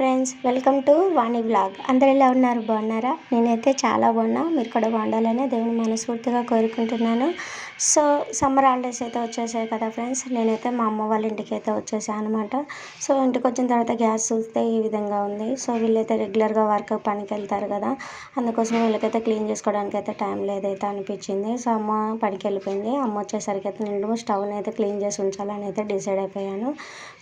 Friends welcome to Vani blog అందరు ఎలా ఉన్నారు? బాగున్నారా? నేనైతే చాలా బాగున్నా. మీరు కూడా బాగుండాలని దేవుని మనస్ఫూర్తిగా కోరుకుంటున్నాను. సో సమ్మర్ హాలిడేస్ అయితే వచ్చేసాయి కదా ఫ్రెండ్స్. నేనైతే మా అమ్మ వాళ్ళ ఇంటికి అయితే వచ్చేసాను అనమాట సో ఇంటికి వచ్చిన తర్వాత గ్యాస్ చూస్తే ఈ విధంగా ఉంది. సో వీళ్ళైతే రెగ్యులర్గా వర్క్ పనికి వెళ్తారు కదా. అందుకోసం వీళ్ళకైతే క్లీన్ చేసుకోవడానికి అయితే టైం లేదైతే అనిపించింది. సో అమ్మ పనికి వెళ్ళిపోయింది. అమ్మ వచ్చేసరికి అయితే నేను స్టవ్ని అయితే క్లీన్ చేసి ఉంచాలని అయితే డిసైడ్ అయిపోయాను.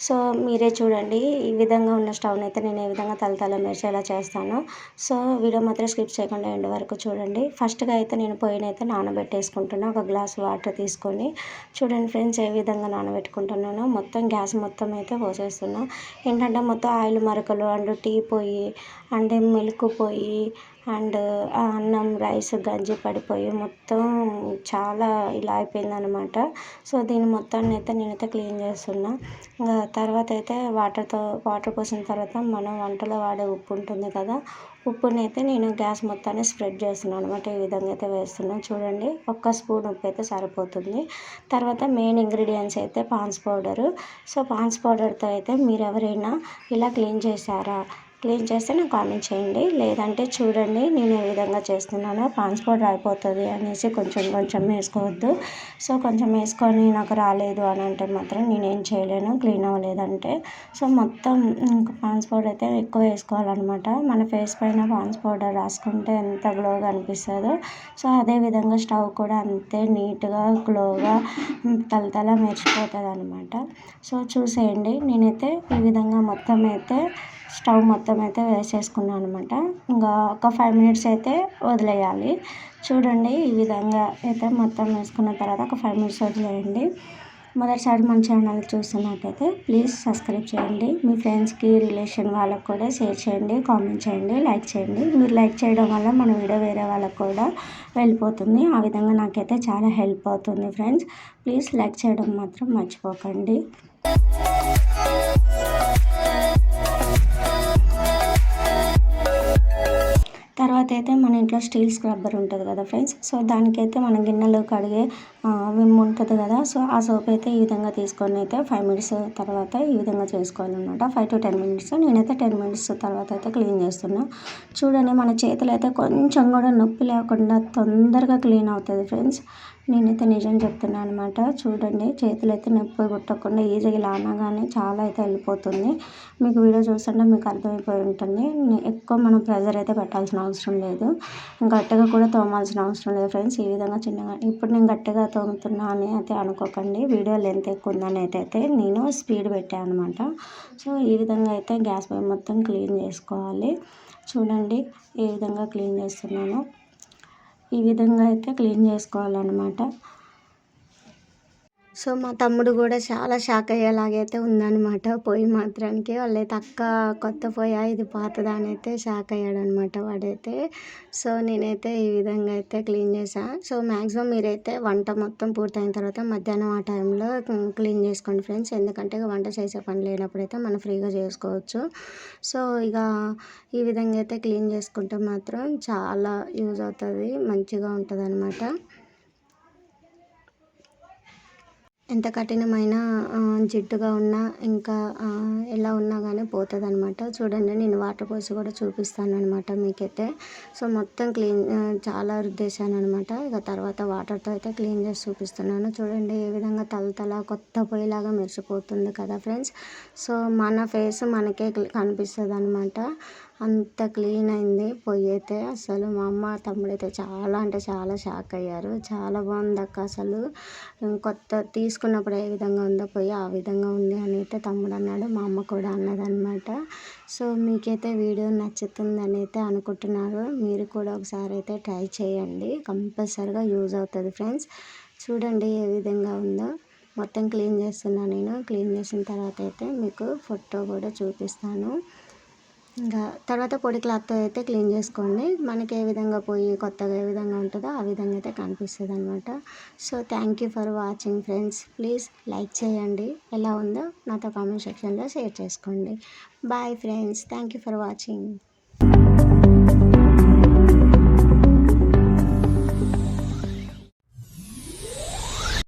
సో మీరే చూడండి. ఈ విధంగా ఉన్న స్టవ్ని అయితే నేను ఏ విధంగా తలతల మెరిచేలా చేస్తాను. సో వీడియో మాత్రం స్కిప్ చేయకుండా ఎండ్ వరకు చూడండి. ఫస్ట్గా అయితే నేను పోయినైతే నానబెట్టేసుకుంటున్నాను ఒక గ్లాస్ వాటర్ తీసుకొని చూడండి ఫ్రెండ్స్ ఏ విధంగా నానబెట్టుకుంటున్నానో. మొత్తం గ్యాస్ మొత్తం అయితే పోసేస్తున్నాను ఏంటంటే మొత్తం ఆయిల్ మరకలు అండ్ టీ పొయ్యి అండ్ మిల్క్ పొయ్యి అండ్ అన్నం రైస్ గంజి పడిపోయి మొత్తం చాలా ఇలా అయిపోయిందనమాట సో దీన్ని మొత్తాన్ని అయితే నేనైతే క్లీన్ చేస్తున్నా. ఇంకా తర్వాత అయితే వాటర్తో వాటర్ పోసిన తర్వాత మనం వంటలో వాడే ఉప్పు ఉంటుంది కదా ఉప్పుని అయితే నేను గ్యాస్ మొత్తాన్ని స్ప్రెడ్ చేస్తున్నాను అనమాట ఈ విధంగా అయితే వేస్తున్నాను. చూడండి ఒక్క స్పూన్ ఉప్పు అయితే సరిపోతుంది. తర్వాత మెయిన్ ఇంగ్రీడియంట్స్ అయితే పాన్స్ పౌడరు. సో పాన్స్ పౌడర్తో అయితే మీరు ఎవరైనా ఇలా క్లీన్ చేశారా క్లీన్ చేస్తే నాకు కామెంట్ చేయండి. లేదంటే చూడండి నేను ఏ విధంగా చేస్తున్నానో పాన్స్ పౌడర్ అయిపోతుంది అనేసి కొంచెం కొంచెం వేసుకోవద్దు. సో కొంచెం వేసుకొని నాకు రాలేదు అని అంటే మాత్రం నేనేం చేయలేను క్లీన్ అవ్వలేదంటే. సో మొత్తం పాన్స్ పౌడర్ అయితే ఎక్కువ వేసుకోవాలన్నమాట. మన ఫేస్ పైన పాన్స్ పౌడర్ రాసుకుంటే ఎంత గ్లోగా అనిపిస్తుందో. సో అదేవిధంగా స్టవ్ కూడా అంతే నీట్గా గ్లోగా తలతల మెరిచిపోతుంది అనమాట సో చూసేయండి. నేనైతే ఈ విధంగా మొత్తం అయితే స్టవ్ మొత్తం అయితే వేసేసుకున్నాను అనమాట ఇంకా ఒక ఫైవ్ మినిట్స్ అయితే వదిలేయాలి. చూడండి ఈ విధంగా అయితే మొత్తం వేసుకున్న తర్వాత ఒక ఫైవ్ మినిట్స్ వదిలేయండి. మొదటిసారి మన ఛానల్ చూస్తున్నట్టయితే ప్లీజ్ సబ్స్క్రైబ్ చేయండి. మీ ఫ్రెండ్స్కి రిలేషన్ వాళ్ళకు కూడా షేర్ చేయండి కామెంట్ చేయండి లైక్ చేయండి. మీరు లైక్ చేయడం వల్ల మన వీడియో వేరే వాళ్ళకు కూడా వెళ్ళిపోతుంది. ఆ విధంగా నాకైతే చాలా హెల్ప్ అవుతుంది ఫ్రెండ్స్ ప్లీజ్ లైక్ చేయడం మాత్రం మర్చిపోకండి. అయితే స్టీల్ స్క్రబ్బర్ ఉంటుంది కదా ఫ్రెండ్స్. సో దానికైతే మనం గిన్నెలు కడిగే విమ్ ఉంటుంది కదా. సో ఆ సోప్ అయితే ఈ విధంగా తీసుకొని అయితే ఫైవ్ మినిట్స్ తర్వాత ఈ విధంగా చేసుకోవాలన్నమాట. Five to ten minutes. నేనైతే టెన్ మినిట్స్ తర్వాత అయితే క్లీన్ చేస్తున్నా. చూడండి మన చేతులు అయితే కొంచెం కూడా నొప్పి లేకుండా తొందరగా క్లీన్ అవుతుంది ఫ్రెండ్స్. నేనైతే నిజం చెప్తున్నాను అనమాట చూడండి చేతులు అయితే నొప్పి పుట్టకుండా ఈజీగా లానగానే చాలా అయితే వెళ్ళిపోతుంది. మీకు వీడియో చూస్తుంటే మీకు అర్థమైపోయి ఉంటుంది. ఎక్కువ మనం ప్రెజర్ అయితే పెట్టాల్సిన అవసరం లేదు. గట్టిగా కూడా తోమాల్సిన అవసరం లేదు ఫ్రెండ్స్. ఈ విధంగా చిన్నగా ఇప్పుడు నేను గట్టిగా తోముతున్నా అని అయితే అనుకోకండి. వీడియో లెంత్ ఎక్కువ ఉందని అయితే నేను స్పీడ్ పెట్టాను అనమాట సో ఈ విధంగా అయితే గ్యాస్ పై మొత్తం క్లీన్ చేసుకోవాలి. చూడండి ఏ విధంగా క్లీన్ చేస్తున్నాను. ఈ విధంగా అయితే క్లీన్ చేసుకోవాలన్నమాట. సో మా తమ్ముడు కూడా చాలా షాక్ అయ్యేలాగైతే ఉందన్నమాట. పొయ్యి మాత్రానికి వాళ్ళైతే అక్క కొత్త పొయ్యి ఇది పాతదా అని అయితే షాక్ అయ్యాడనమాట వాడైతే. సో నేనైతే ఈ విధంగా అయితే క్లీన్ చేశాను సో మ్యాక్సిమం మీరైతే వంట మొత్తం పూర్తయిన తర్వాత మధ్యాహ్నం ఆ టైంలో క్లీన్ చేసుకోండి ఫ్రెండ్స్. ఎందుకంటే వంట చేసే పని లేనప్పుడైతే మనం ఫ్రీగా చేసుకోవచ్చు. సో ఇక ఈ విధంగా అయితే క్లీన్ చేసుకుంటే మాత్రం చాలా యూజ్ అవుతుంది మంచిగా ఉంటుంది అనమాట ఎంత కఠినమైన జిడ్డుగా ఉన్నా ఇంకా ఎలా ఉన్నా కానీ పోతుంది అనమాట చూడండి నేను వాటర్ పోసి కూడా చూపిస్తాను అనమాట మీకైతే. సో మొత్తం క్లీన్ చాలా రుద్దేశాను అనమాట ఇక తర్వాత వాటర్తో అయితే క్లీన్ చేసి చూపిస్తున్నాను. చూడండి ఏ విధంగా తలతల కొత్త పొయ్యిలాగా మెరిసిపోతుంది కదా ఫ్రెండ్స్. సో మన ఫేస్ మనకే కనిపిస్తుంది అనమాట అంత క్లీన్ అయింది. పొయ్యి అయితే అసలు మా అమ్మ తమ్ముడు అయితే చాలా అంటే చాలా షాక్ అయ్యారు. చాలా బాగుంది అక్క అసలు. కొత్త తీసుకున్నప్పుడు ఏ విధంగా ఉందో పొయ్యి ఆ విధంగా ఉంది అని అయితే తమ్ముడు అన్నాడు. మా అమ్మ కూడా అన్నదనమాట సో మీకైతే వీడియో నచ్చుతుందని అయితే అనుకుంటున్నారు. మీరు కూడా ఒకసారి అయితే ట్రై చేయండి. కంపల్సరిగా యూజ్ అవుతుంది ఫ్రెండ్స్. చూడండి ఏ విధంగా ఉందో. మొత్తం క్లీన్ చేస్తున్నాను నేను. క్లీన్ చేసిన తర్వాత అయితే మీకు ఫోటో కూడా చూపిస్తాను. ఇంకా తర్వాత పొడి క్లాత్తో అయితే క్లీన్ చేసుకోండి. మనకి ఏ విధంగా పోయి కొత్తగా ఏ విధంగా ఉంటుందో ఆ విధంగా అయితే కనిపిస్తుంది అనమాట so thank you for watching friends please like చేయండి. ఎలా ఉందో నాతో కామెంట్ సెక్షన్లో షేర్ చేసుకోండి. Bye friends thank you for watching